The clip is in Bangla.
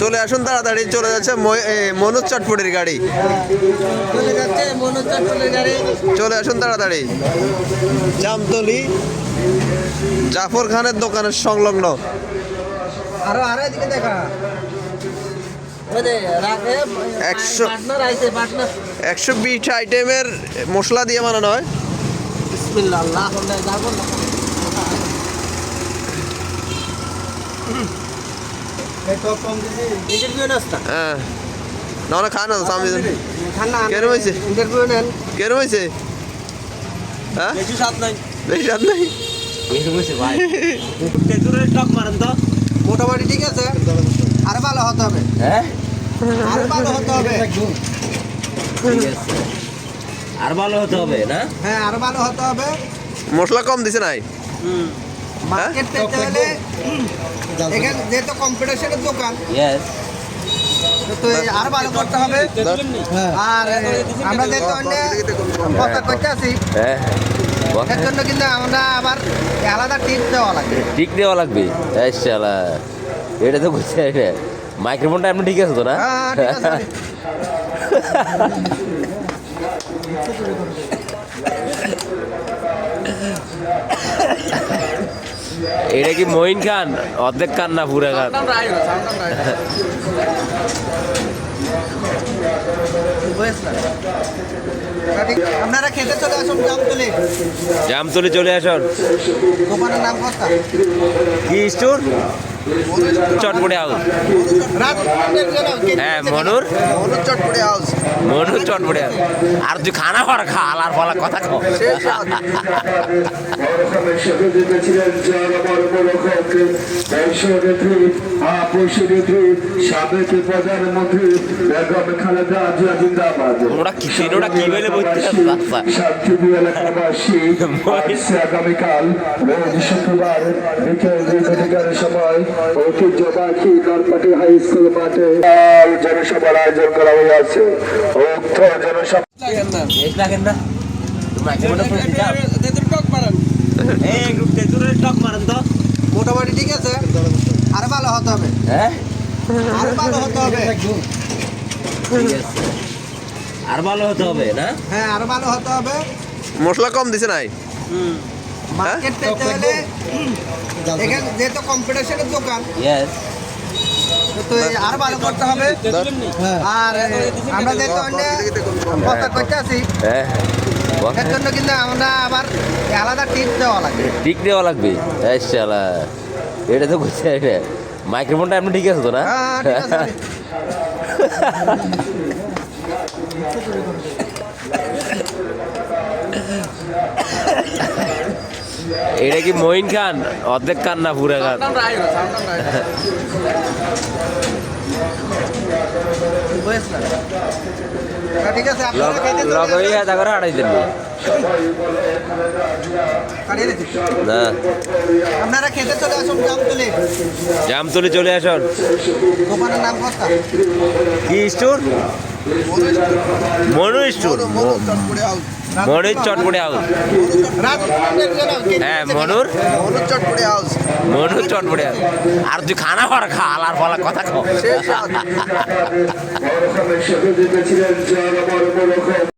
চলে আসুন তাড়াতাড়ি, চলে যাচ্ছে মনোজ চটপটির গাড়ি। চলে আসুন তাড়াতাড়ি। জামতলি, জাফর খানের দোকানের সংলগ্ন। আরও আরও এদিকে দেখা। একশো- বিশ আইটেমের মশলা দিয়ে বানানো হয়। হ্যাঁ। না না খান সামনে কেন হয়েছে? হয়েছে হ্যাঁ? বেশি স্বাদ নাই। বেশি নাই? ভাই। টক মারেন তো। মোটামুটি ঠিক আছে। আরও ভালো হতে হবে। হ্যাঁ? আরও ভালো হতে হবে। ঠিক আছে। আর ভালো হতে হবে না? হ্যাঁ আরও ভালো হতে হবে। মশলা কম দিছে নাই? মার্কেট পেতে হলে এখানে যেহেতু কম্পিটিশনের দোকান ইয়েস তো এই আরও ভালো করতে হবে। আর আমরা যেহেতু অন্য কথা করতে আছি হ্যাঁ এর জন্য কিন্তু আমরা আবার আলাদা টিপস দেওয়া লাগে ঠিক দেওয়া লাগবে? শালা এটা তো এটা মাইক্রোফোনটা আপনি ঠিক আছে তো না? হ্যাঁ, আছে। এটা কি মঈন খান? অর্ধেক খান না পুরা খান? আপনারা খেতে চলে আসুন জামতলি। জামতলি চলে আসুন। দোকানের নাম কথা কি স্টোর? চটপটি হাউস হ্যাঁ মনুর? মনোজ চটপটি হাউস মনুর চটপটি হাউস আর তুই খানা পর খা, আলার ফলা কথা কো কি সময় ঐতিহ্যবাহী হাই স্কুল মাঠে। জনসভার আয়োজন করা হয়েছে উক্ত জনসভা মোটামুটি ঠিক আছে আরও ভালো হতে হবে হ্যাঁ আরও ভালো হতে হবে আর ভালো হতে হবে না? হ্যাঁ আর ভালো হতে হবে। মশলা কম দিছে নাই? মার্কেট পেতে হলে এখানে যেহেতু কম্পিটিশনের দোকান তো আরও ভালো করতে হবে। আর আমরা যেহেতু অন্য কথা করতে আছি হ্যাঁ। এর জন্য কিন্তু আমরা আবার আলাদা দেওয়া লাগে ঠিক দেওয়া লাগবে। এটা তো এটা মাইক্রোফোনটা আপনি ঠিক আছে তো না? হ্যাঁ ঠিক আছে। এটা কি মঈন খান? অর্ধেক খান না পুরা খান? লগ হয়ে। তারপরে আড়াই দিন। আপনারা খেতে চলে আসুন জামতলি। জামতলি চলে আসুন। দোকানের নাম কি স্টোর? মনু স্টোর। মনুর চটপটি হাউস হ্যাঁ মনুর। মনোজ চটপটি হাউস মনুর চটপটি হাউস আর তুই খানা পর খা আলার ফলা কথা কো